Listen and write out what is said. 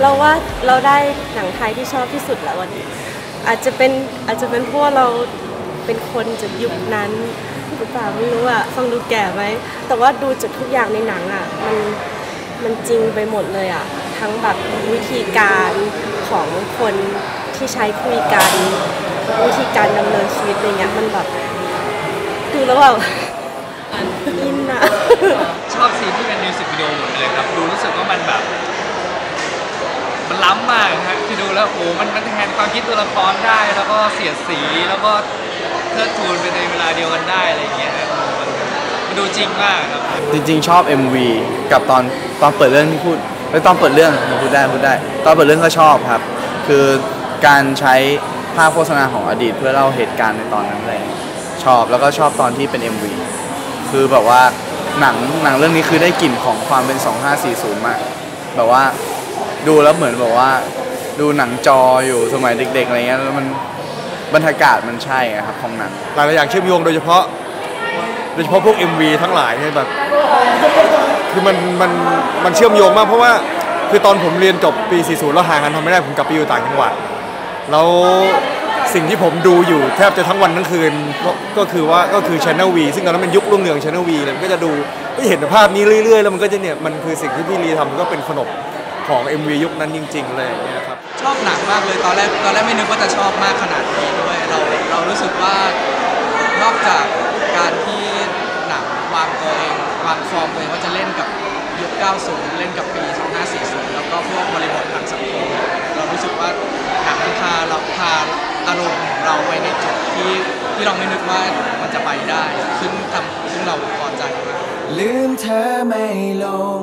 เราว่าเราได้หนังไทยที่ชอบที่สุดแล้ววันนี้ อาจจะเป็นอาจจะเป็นเพราะเราเป็นคนจากยุคนั้นหรือเปล่าไม่รู้อะฟังดูแก่ไหมแต่ว่าดูจากทุกอย่างในหนังอะมันมันจริงไปหมดเลยอะทั้งแบบวิธีการของคนที่ใช้คุยกันวิธีการดำเนินชีวิตอะไรเงี้ยมันแบบดูแล้วแบบอินอะชอบซีนที่เป็นมิวสิกวิดีโอหมดเลยครับ ดูรู้สึกว่ามันแบบ มันล้ำมากนะฮะที่ดู แล้วโอ้มันมันแทนความคิดตัวละครได้ แล้วก็เสียดสีแล้วก็เทิดทูนไปในเวลาเดียวกันได้อะไรอย่างเงี้ยครับมันมันดูจริงมากครับ จริง ๆ ชอบ MV กับตอนตอนเปิดเรื่องที่พูดไอ้ยตอนเปิดเรื่องพูดได้พูดได้ ตอนเปิดเรื่องก็ชอบครับ คือการใช้ภาพโฆษณาของอดีต เพื่อเล่าเหตุการณ์ในตอนนั้นอะไรอย่างเลยชอบแล้วก็ชอบตอนที่เป็น MV คือแบบว่าหนังหนังเรื่องนี้คือได้กลิ่นของความเป็น 2540 มาก แบบว่าดูแล้วเหมือนแบบว่า ดูหนังจออยู่สมัยเด็ก ๆ อะไรเงี้ยแล้วมันบรรยากาศมันใช่อะครับของหนัง หลายๆอย่างเชื่อมโยงโดยเฉพาะ โดยเฉพาะพวก MV ทั้งหลายเนี่ยแบบคือมันมันมันเชื่อมโยงมากเพราะว่าคือตอนผมเรียนจบปี 40 แล้วห่างกันทำไม่ได้ผมกลับไปอยู่ต่างจังหวัด แล้วสิ่งที่ผมดูอยู่แทบจะทั้งวันทั้งคืนก็ก็คือว่าก็คือ Channel V ซึ่งตอนนั้นเป็นยุครุ่งเรือง Channel V เลยมันก็จะดูก็เห็นภาพนี้เรื่อยๆ แล้วมันก็จะเนี่ยมันคือสิ่งที่พี่ลีทำก็เป็นขนบของ MV ยุคนั้นจริง ๆ เลยเงี้ย อบหนังมากเลยตอนแรกตอนแรกไม่นึกว่าจะชอบมากขนาดนี้ด้วยเราเรารู้สึกว่านอกจากการที่หนังวางตัวเองวางฟอร์มตัวเองว่าจะเล่นกับยุค 90 เล่นกับปี 2540 แล้วก็พวกบริบททางสังคมเรารู้สึกว่าหนังมันพาเราพาอารมณ์เราไปในจุดที่ที่เราไม่นึกว่ามันจะไปได้ ซึ่งทำซึ่งเราพอใจมากลืมเธอไม่ลง